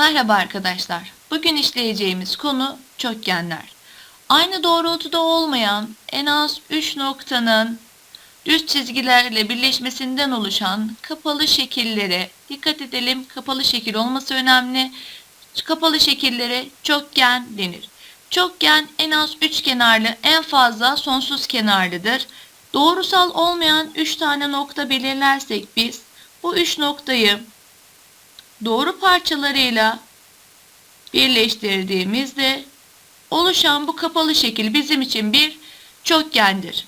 Merhaba arkadaşlar. Bugün işleyeceğimiz konu çokgenler. Aynı doğrultuda olmayan en az 3 noktanın düz çizgilerle birleşmesinden oluşan kapalı şekillere dikkat edelim. Kapalı şekil olması önemli. Kapalı şekillere çokgen denir. Çokgen en az 3 kenarlı, en fazla sonsuz kenarlıdır. Doğrusal olmayan 3 tane nokta belirlersek biz bu 3 noktayı doğru parçalarıyla birleştirdiğimizde oluşan bu kapalı şekil bizim için bir çokgendir.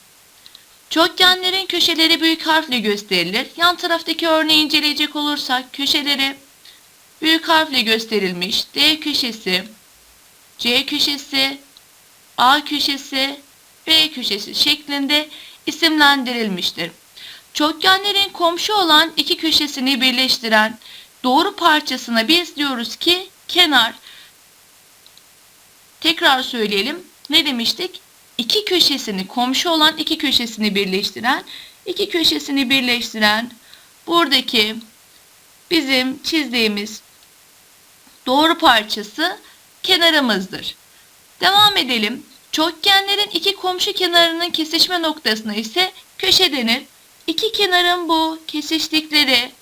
Çokgenlerin köşeleri büyük harfle gösterilir. Yan taraftaki örneği inceleyecek olursak köşeleri büyük harfle gösterilmiş. D köşesi, C köşesi, A köşesi, B köşesi şeklinde isimlendirilmiştir. Çokgenlerin komşu olan iki köşesini birleştiren doğru parçasına biz diyoruz ki kenar. Tekrar söyleyelim. Ne demiştik? İki köşesini, komşu olan iki köşesini birleştiren, iki köşesini birleştiren buradaki bizim çizdiğimiz doğru parçası kenarımızdır. Devam edelim. Çokgenlerin iki komşu kenarının kesişme noktasına ise köşe denir. İki kenarın bu kesiştikleri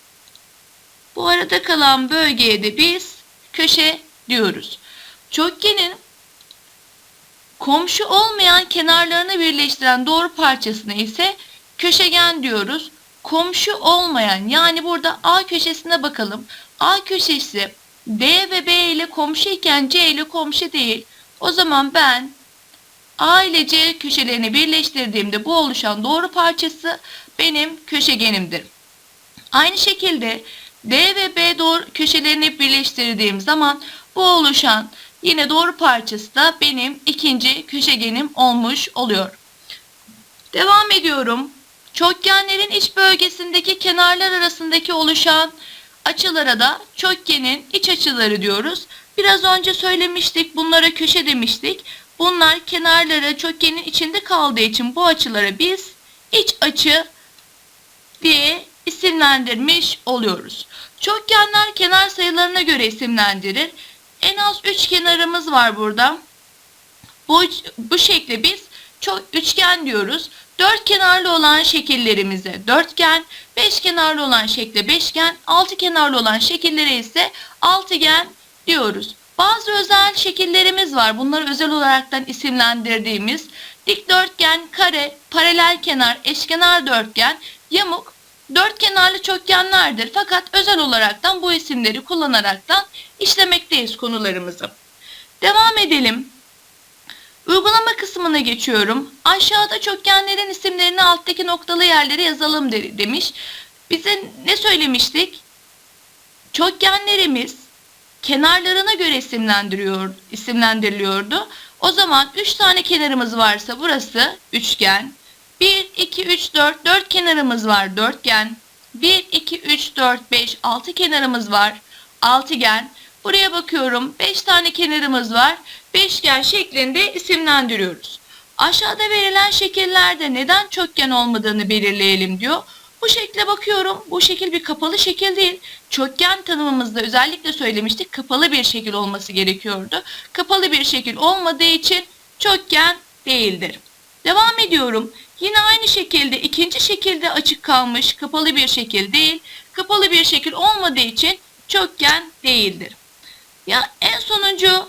bu arada kalan bölgeye de biz köşe diyoruz. Çokgenin komşu olmayan kenarlarını birleştiren doğru parçasına ise köşegen diyoruz. Komşu olmayan yani burada A köşesine bakalım. A köşesi D ve B ile komşu iken C ile komşu değil. O zaman ben A ile C köşelerini birleştirdiğimde bu oluşan doğru parçası benim köşegenimdir. Aynı şekilde D ve B doğru köşelerini birleştirdiğim zaman bu oluşan yine doğru parçası da benim ikinci köşegenim olmuş oluyor. Devam ediyorum. Çokgenlerin iç bölgesindeki kenarlar arasındaki oluşan açılara da çokgenin iç açıları diyoruz. Biraz önce söylemiştik bunlara köşe demiştik. Bunlar kenarları çokgenin içinde kaldığı için bu açılara biz iç açı diye isimlendirmiş oluyoruz. Çokgenler kenar sayılarına göre isimlendirir. En az 3 kenarımız var burada. Bu, bu şekle biz çok üçgen diyoruz. Dört kenarlı olan şekillerimize dörtgen, beş kenarlı olan şekle beşgen, altı kenarlı olan şekillere ise altıgen diyoruz. Bazı özel şekillerimiz var. Bunları özel olaraktan isimlendirdiğimiz dikdörtgen, kare, paralel kenar, eşkenar dörtgen, yamuk, dört kenarlı çokgenlerdir. Fakat özel olaraktan bu isimleri kullanaraktan işlemekteyiz konularımızı. Devam edelim. Uygulama kısmına geçiyorum. Aşağıda çokgenlerin isimlerini alttaki noktalı yerlere yazalım de, demiş. Bize ne söylemiştik? Çokgenlerimiz kenarlarına göre isimlendiriyor, isimlendiriliyordu. O zaman 3 tane kenarımız varsa burası üçgen. 1, 2, 3, 4, 4 kenarımız var dörtgen. 1, 2, 3, 4, 5, 6 kenarımız var altıgen. Buraya bakıyorum 5 tane kenarımız var. Beşgen şeklinde isimlendiriyoruz. Aşağıda verilen şekillerde neden çokgen olmadığını belirleyelim diyor. Bu şekle bakıyorum. Bu şekil bir kapalı şekil değil. Çokgen tanımımızda özellikle söylemiştik. Kapalı bir şekil olması gerekiyordu. Kapalı bir şekil olmadığı için çokgen değildir. Devam ediyorum. Yine aynı şekilde ikinci şekilde açık kalmış kapalı bir şekil değil. Kapalı bir şekil olmadığı için çokgen değildir. Ya en sonuncu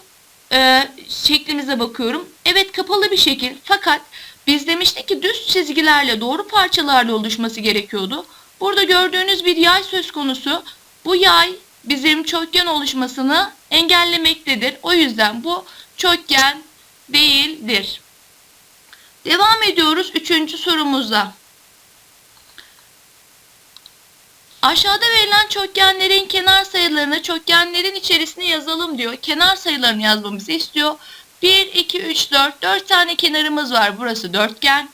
e, şeklimize bakıyorum. Evet kapalı bir şekil fakat biz demiştik ki düz çizgilerle doğru parçalarla oluşması gerekiyordu. Burada gördüğünüz bir yay söz konusu. Bu yay bizim çokgen oluşmasını engellemektedir. O yüzden bu çokgen değildir. Devam ediyoruz üçüncü sorumuzla. Aşağıda verilen çokgenlerin kenar sayılarını çokgenlerin içerisine yazalım diyor. Kenar sayılarını yazmamızı istiyor. 1, 2, 3, 4. 4 tane kenarımız var. Burası dörtgen.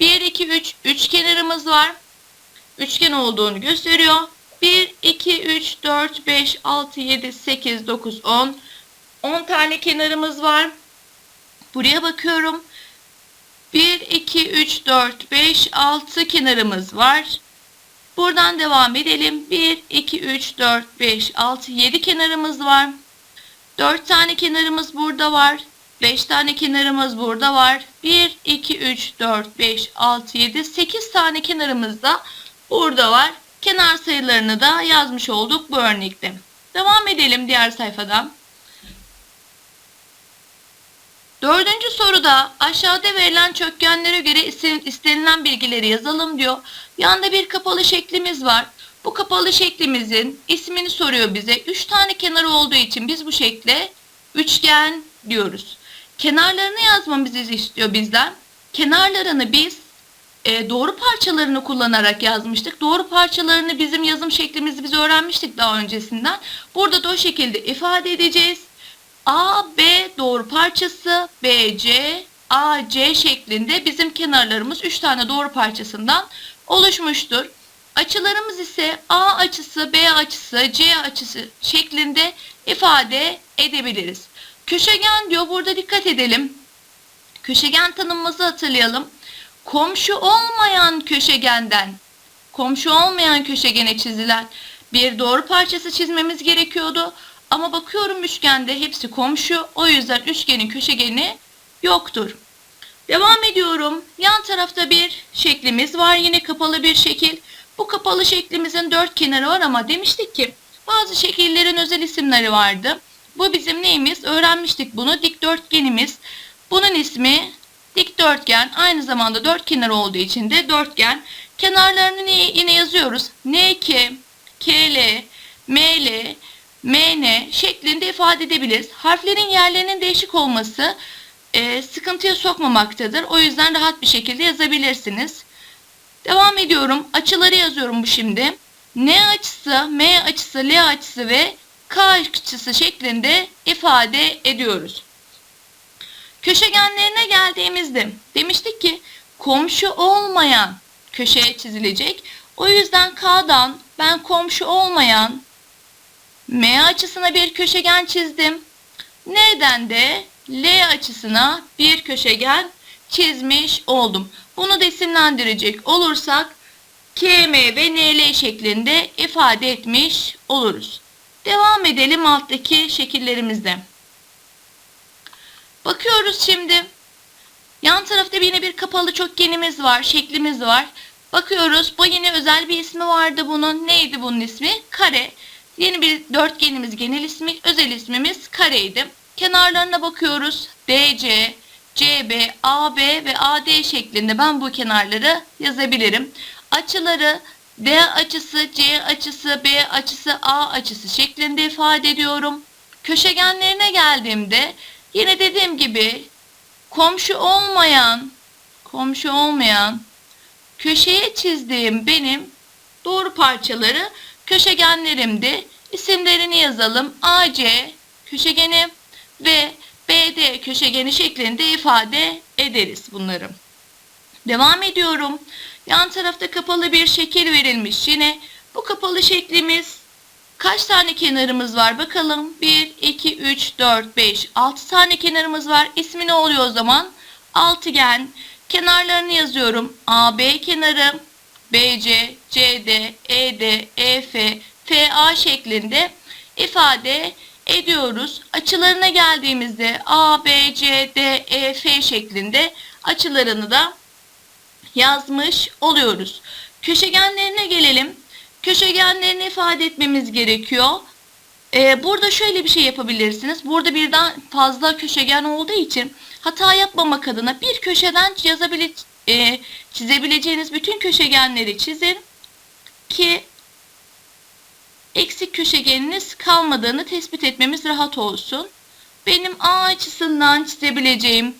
1, 2, 3. 3 kenarımız var. Üçgen olduğunu gösteriyor. 1, 2, 3, 4, 5, 6, 7, 8, 9, 10. 10 tane kenarımız var. Buraya bakıyorum. 1, 2, 3, 4, 5, 6 kenarımız var. Buradan devam edelim. 1, 2, 3, 4, 5, 6, 7 kenarımız var. 4 tane kenarımız burada var. 5 tane kenarımız burada var. 1, 2, 3, 4, 5, 6, 7, 8 tane kenarımız da burada var. Kenar sayılarını da yazmış olduk bu örnekte. Devam edelim diğer sayfadan. Dördüncü soruda aşağıda verilen çokgenlere göre istenilen bilgileri yazalım diyor. Yanda bir kapalı şeklimiz var. Bu kapalı şeklimizin ismini soruyor bize. Üç tane kenarı olduğu için biz bu şekle üçgen diyoruz. Kenarlarını yazmamızı istiyor bizden. Kenarlarını biz e, doğru parçalarını kullanarak yazmıştık. Doğru parçalarını bizim yazım şeklimizi biz öğrenmiştik daha öncesinden. Burada da o şekilde ifade edeceğiz. A, B doğru parçası, B, C, A, C şeklinde bizim kenarlarımız 3 tane doğru parçasından oluşmuştur. Açılarımız ise A açısı, B açısı, C açısı şeklinde ifade edebiliriz. Köşegen diyor burada dikkat edelim. Köşegen tanımımızı hatırlayalım. Komşu olmayan köşegenden, komşu olmayan köşegene çizilen bir doğru parçası çizmemiz gerekiyordu. Ama bakıyorum üçgende hepsi komşu. O yüzden üçgenin köşegeni yoktur. Devam ediyorum. Yan tarafta bir şeklimiz var. Yine kapalı bir şekil. Bu kapalı şeklimizin dört kenarı var ama demiştik ki bazı şekillerin özel isimleri vardı. Bu bizim neyimiz? Öğrenmiştik bunu. Dikdörtgenimiz. Bunun ismi dikdörtgen. Aynı zamanda dört kenar olduğu için de dörtgen. Kenarlarını yine yazıyoruz. NK, KL, ML, MN şeklinde ifade edebiliriz. Harflerin yerlerinin değişik olması e, sıkıntıya sokmamaktadır. O yüzden rahat bir şekilde yazabilirsiniz. Devam ediyorum. Açıları yazıyorum bu şimdi. N açısı, M açısı, L açısı ve K açısı şeklinde ifade ediyoruz. Köşegenlerine geldiğimizde demiştik ki komşu olmayan köşeye çizilecek. O yüzden K'dan ben komşu olmayan M açısına bir köşegen çizdim. N'den de L açısına bir köşegen çizmiş oldum. Bunu da olursak KM ve NL şeklinde ifade etmiş oluruz. Devam edelim alttaki şekillerimizde. Bakıyoruz şimdi. Yan tarafta yine bir kapalı çokgenimiz var, şeklimiz var. Bakıyoruz. Bu yine özel bir ismi vardı bunun. Neydi bunun ismi? Kare. Yeni bir dörtgenimiz genel ismi, özel ismimiz kareydi. Kenarlarına bakıyoruz. DC, CB, AB ve AD şeklinde ben bu kenarları yazabilirim. Açıları D açısı, C açısı, B açısı, A açısı şeklinde ifade ediyorum. Köşegenlerine geldiğimde yine dediğim gibi komşu olmayan, komşu olmayan köşeye çizdiğim benim doğru parçaları köşegenlerimdi. İsimlerini yazalım. AC köşegeni ve BD köşegeni şeklinde ifade ederiz bunları. Devam ediyorum. Yan tarafta kapalı bir şekil verilmiş. Yine bu kapalı şeklimiz kaç tane kenarımız var bakalım. 1, 2, 3, 4, 5, 6 tane kenarımız var. İsmi ne oluyor o zaman? Altıgen. Kenarlarını yazıyorum. AB kenarı, BC, CD, ED, EF, FA şeklinde ifade ediyoruz. Açılarına geldiğimizde A, B, C, D, E, F şeklinde açılarını da yazmış oluyoruz. Köşegenlerine gelelim. Köşegenlerini ifade etmemiz gerekiyor. Ee, burada şöyle bir şey yapabilirsiniz. Burada birden fazla köşegen olduğu için hata yapmamak adına bir köşeden yazabile, e, çizebileceğiniz bütün köşegenleri çizin ki eksik köşegeniniz kalmadığını tespit etmemiz rahat olsun. Benim A açısından çizebileceğim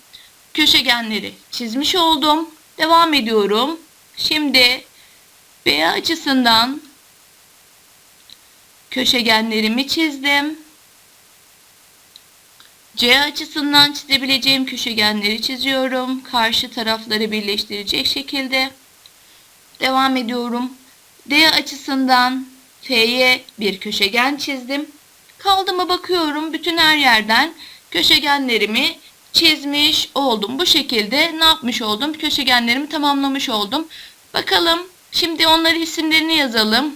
köşegenleri çizmiş oldum. Devam ediyorum. Şimdi B açısından köşegenlerimi çizdim. C açısından çizebileceğim köşegenleri çiziyorum. Karşı tarafları birleştirecek şekilde. Devam ediyorum. D açısından F'ye bir köşegen çizdim. Kaldıma bakıyorum. Bütün her yerden köşegenlerimi çizmiş oldum. Bu şekilde ne yapmış oldum? Köşegenlerimi tamamlamış oldum. Bakalım. Şimdi onları isimlerini yazalım.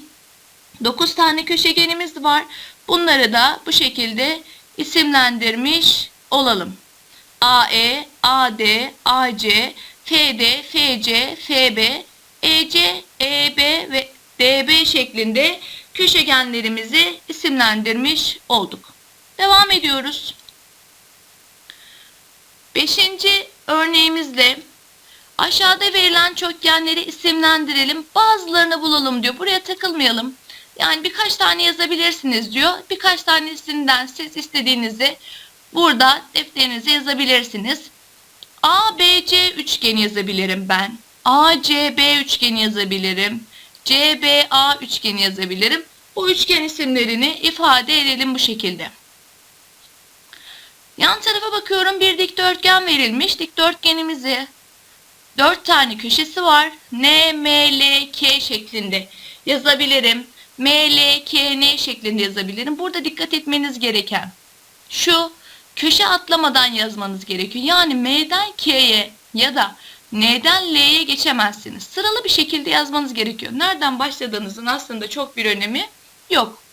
9 tane köşegenimiz var. Bunları da bu şekilde isimlendirmiş olalım. AE, AD, AC, FD, FC, FB, EC, EB ve DB şeklinde köşegenlerimizi isimlendirmiş olduk. Devam ediyoruz. Beşinci örneğimizde aşağıda verilen çokgenleri isimlendirelim. Bazılarını bulalım diyor. Buraya takılmayalım. Yani birkaç tane yazabilirsiniz diyor. Birkaç tanesinden siz istediğinizi burada defterinize yazabilirsiniz. ABC üçgeni yazabilirim ben. ACB üçgeni yazabilirim. CBA üçgeni yazabilirim. Bu üçgen isimlerini ifade edelim bu şekilde. Yan tarafa bakıyorum bir dikdörtgen verilmiş. Dikdörtgenimizi dört tane köşesi var. N, M, L, K şeklinde yazabilirim. M, L, K, N şeklinde yazabilirim. Burada dikkat etmeniz gereken şu köşe atlamadan yazmanız gerekiyor. Yani M'den K'ye ya da N'den L'ye geçemezsiniz. Sıralı bir şekilde yazmanız gerekiyor. Nereden başladığınızın aslında çok bir önemi yok.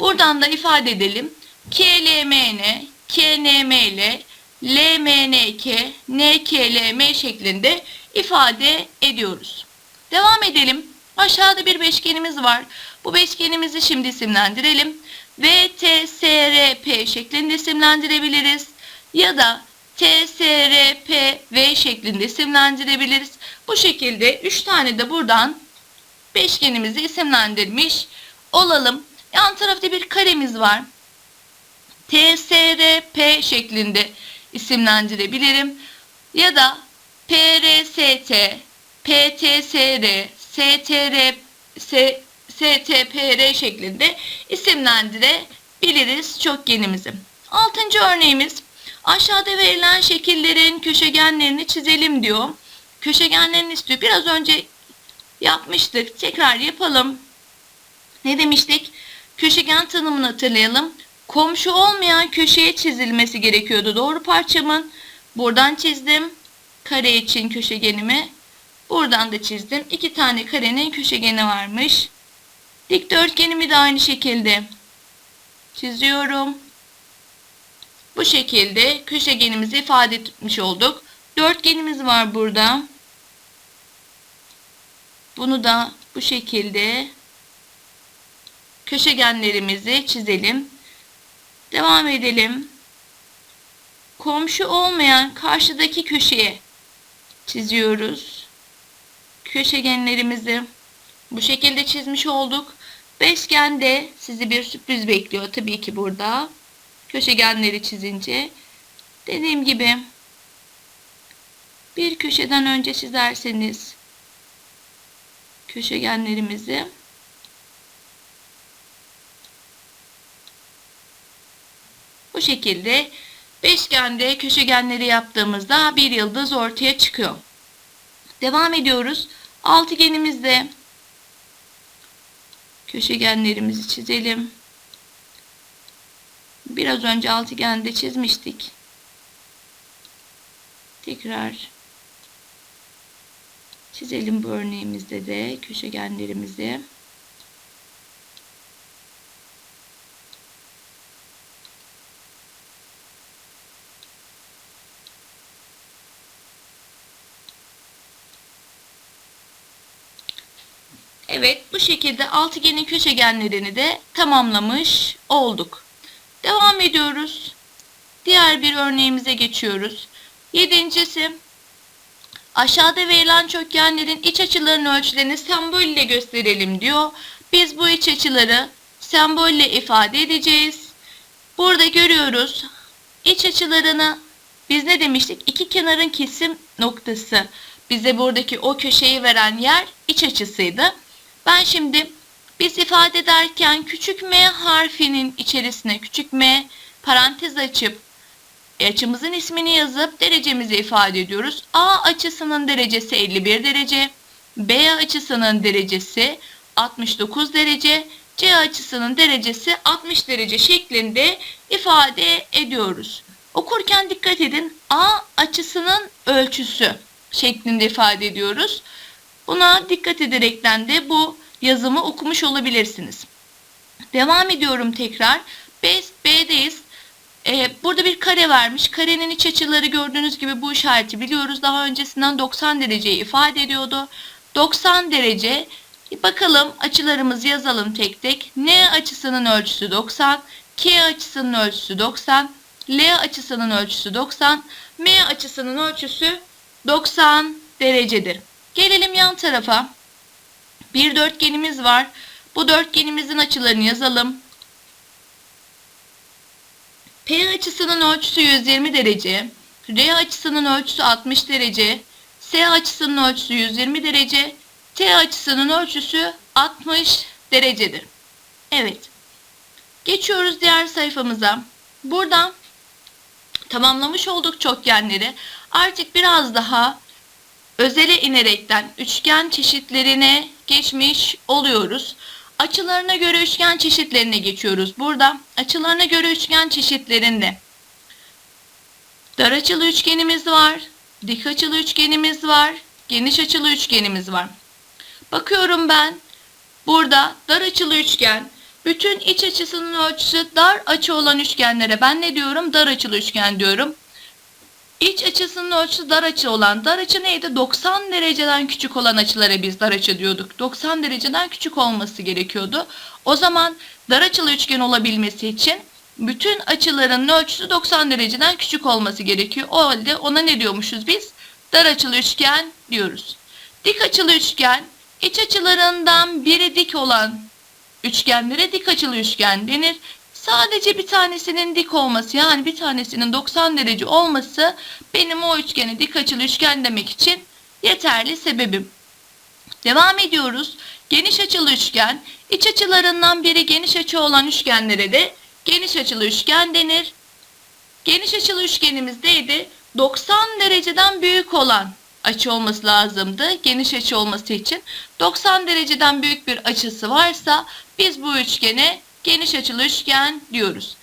Buradan da ifade edelim. KLMN, KNML, LMNK, NKLM şeklinde ifade ediyoruz. Devam edelim. Aşağıda bir beşgenimiz var. Bu beşgenimizi şimdi isimlendirelim. VTSRP şeklinde isimlendirebiliriz. Ya da TSRPV şeklinde isimlendirebiliriz. Bu şekilde 3 tane de buradan beşgenimizi isimlendirmiş olalım. Yan tarafta bir karemiz var. TSRP şeklinde isimlendirebilirim. Ya da PRST, PTSR, STR, STPR şeklinde isimlendirebiliriz çokgenimizi. Altıncı örneğimiz aşağıda verilen şekillerin köşegenlerini çizelim diyor. Köşegenlerini istiyor. Biraz önce yapmıştık. Tekrar yapalım. Ne demiştik? Köşegen tanımını hatırlayalım. Komşu olmayan köşeye çizilmesi gerekiyordu. Doğru parçamın. Buradan çizdim. Kare için köşegenimi. Buradan da çizdim. İki tane karenin köşegeni varmış. Dikdörtgenimi de aynı şekilde çiziyorum. Bu şekilde köşegenimizi ifade etmiş olduk. Dörtgenimiz var burada. Bunu da bu şekilde köşegenlerimizi çizelim. Devam edelim. Komşu olmayan karşıdaki köşeye çiziyoruz. Köşegenlerimizi bu şekilde çizmiş olduk. Beşgende sizi bir sürpriz bekliyor tabii ki burada. Köşegenleri çizince. Dediğim gibi bir köşeden önce çizerseniz köşegenlerimizi bu şekilde beşgende köşegenleri yaptığımızda bir yıldız ortaya çıkıyor. Devam ediyoruz. Altıgenimizde köşegenlerimizi çizelim. Biraz önce altıgende çizmiştik. Tekrar çizelim bu örneğimizde de köşegenlerimizi. Evet bu şekilde altıgenin köşegenlerini de tamamlamış olduk. Devam ediyoruz. Diğer bir örneğimize geçiyoruz. Yedincisi aşağıda verilen çokgenlerin iç açılarının ölçülerini sembol ile gösterelim diyor. Biz bu iç açıları sembolle ifade edeceğiz. Burada görüyoruz iç açılarını biz ne demiştik? İki kenarın kesim noktası. Bize buradaki o köşeyi veren yer iç açısıydı. Ben şimdi biz ifade ederken küçük m harfinin içerisine küçük m parantez açıp açımızın ismini yazıp derecemizi ifade ediyoruz. A açısının derecesi 51 derece, B açısının derecesi 69 derece, C açısının derecesi 60 derece şeklinde ifade ediyoruz. Okurken dikkat edin A açısının ölçüsü şeklinde ifade ediyoruz. Buna dikkat ederekten de bu yazımı okumuş olabilirsiniz. Devam ediyorum tekrar. B, B'deyiz. Ee, burada bir kare vermiş. Karenin iç açıları gördüğünüz gibi bu işareti biliyoruz. Daha öncesinden 90 dereceyi ifade ediyordu. 90 derece. Bakalım açılarımızı yazalım tek tek. N açısının ölçüsü 90. K açısının ölçüsü 90. L açısının ölçüsü 90. M açısının ölçüsü 90 derecedir. Gelelim yan tarafa. Bir dörtgenimiz var. Bu dörtgenimizin açılarını yazalım. P açısının ölçüsü 120 derece. R açısının ölçüsü 60 derece. S açısının ölçüsü 120 derece. T açısının ölçüsü 60 derecedir. Evet. Geçiyoruz diğer sayfamıza. Burada tamamlamış olduk çokgenleri. Artık biraz daha özele inerekten üçgen çeşitlerine geçmiş oluyoruz. Açılarına göre üçgen çeşitlerine geçiyoruz. Burada açılarına göre üçgen çeşitlerinde dar açılı üçgenimiz var, dik açılı üçgenimiz var, geniş açılı üçgenimiz var. Bakıyorum ben burada dar açılı üçgen bütün iç açısının ölçüsü dar açı olan üçgenlere ben ne diyorum? Dar açılı üçgen diyorum. İç açısının ölçüsü dar açı olan, dar açı neydi? 90 dereceden küçük olan açılara biz dar açı diyorduk. 90 dereceden küçük olması gerekiyordu. O zaman dar açılı üçgen olabilmesi için bütün açıların ölçüsü 90 dereceden küçük olması gerekiyor. O halde ona ne diyormuşuz biz? Dar açılı üçgen diyoruz. Dik açılı üçgen, iç açılarından biri dik olan üçgenlere dik açılı üçgen denir. Sadece bir tanesinin dik olması yani bir tanesinin 90 derece olması benim o üçgeni dik açılı üçgen demek için yeterli sebebim. Devam ediyoruz. Geniş açılı üçgen, iç açılarından biri geniş açı olan üçgenlere de geniş açılı üçgen denir. Geniş açılı üçgenimiz neydi? 90 dereceden büyük olan açı olması lazımdı. Geniş açı olması için 90 dereceden büyük bir açısı varsa biz bu üçgene geniş açılı üçgen diyoruz.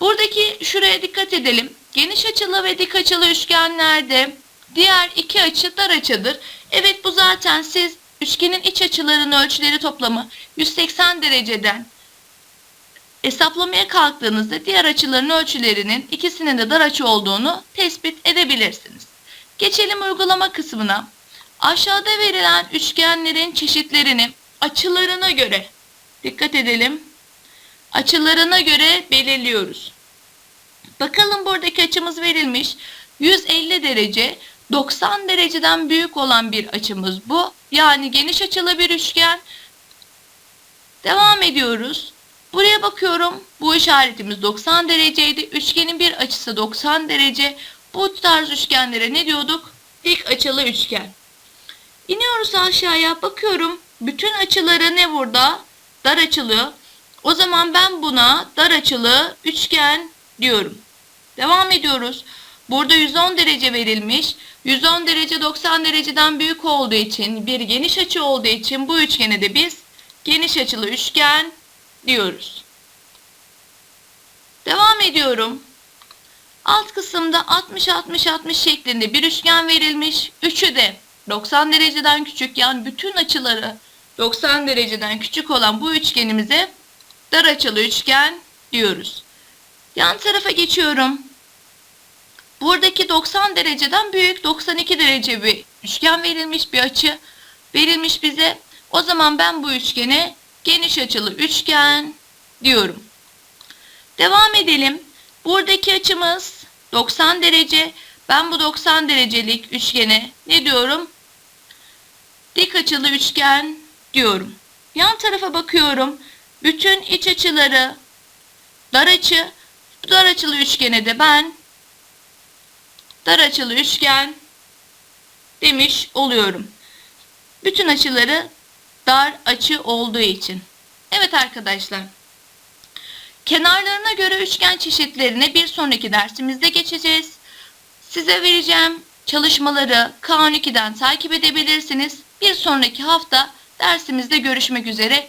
Buradaki şuraya dikkat edelim. Geniş açılı ve dik açılı üçgenlerde diğer iki açı dar açıdır. Evet bu zaten siz üçgenin iç açılarının ölçüleri toplamı 180 dereceden hesaplamaya kalktığınızda diğer açıların ölçülerinin ikisinin de dar açı olduğunu tespit edebilirsiniz. Geçelim uygulama kısmına. Aşağıda verilen üçgenlerin çeşitlerini açılarına göre dikkat edelim açılarına göre belirliyoruz. Bakalım buradaki açımız verilmiş. 150 derece 90 dereceden büyük olan bir açımız bu. Yani geniş açılı bir üçgen. Devam ediyoruz. Buraya bakıyorum. Bu işaretimiz 90 dereceydi. Üçgenin bir açısı 90 derece. Bu tarz üçgenlere ne diyorduk? Dik açılı üçgen. İniyoruz aşağıya. Bakıyorum. Bütün açıları ne burada? Dar açılı. O zaman ben buna dar açılı üçgen diyorum. Devam ediyoruz. Burada 110 derece verilmiş. 110 derece 90 dereceden büyük olduğu için bir geniş açı olduğu için bu üçgene de biz geniş açılı üçgen diyoruz. Devam ediyorum. Alt kısımda 60-60-60 şeklinde bir üçgen verilmiş. Üçü de 90 dereceden küçük yani bütün açıları 90 dereceden küçük olan bu üçgenimize dar açılı üçgen diyoruz. Yan tarafa geçiyorum. Buradaki 90 dereceden büyük 92 derece bir üçgen verilmiş bir açı verilmiş bize. O zaman ben bu üçgene geniş açılı üçgen diyorum. Devam edelim. Buradaki açımız 90 derece. Ben bu 90 derecelik üçgene ne diyorum? Dik açılı üçgen diyorum. Yan tarafa bakıyorum. Bütün iç açıları dar açı, dar açılı üçgene de ben dar açılı üçgen demiş oluyorum. Bütün açıları dar açı olduğu için. Evet arkadaşlar. Kenarlarına göre üçgen çeşitlerine bir sonraki dersimizde geçeceğiz. Size vereceğim çalışmaları K12'den takip edebilirsiniz. Bir sonraki hafta dersimizde görüşmek üzere.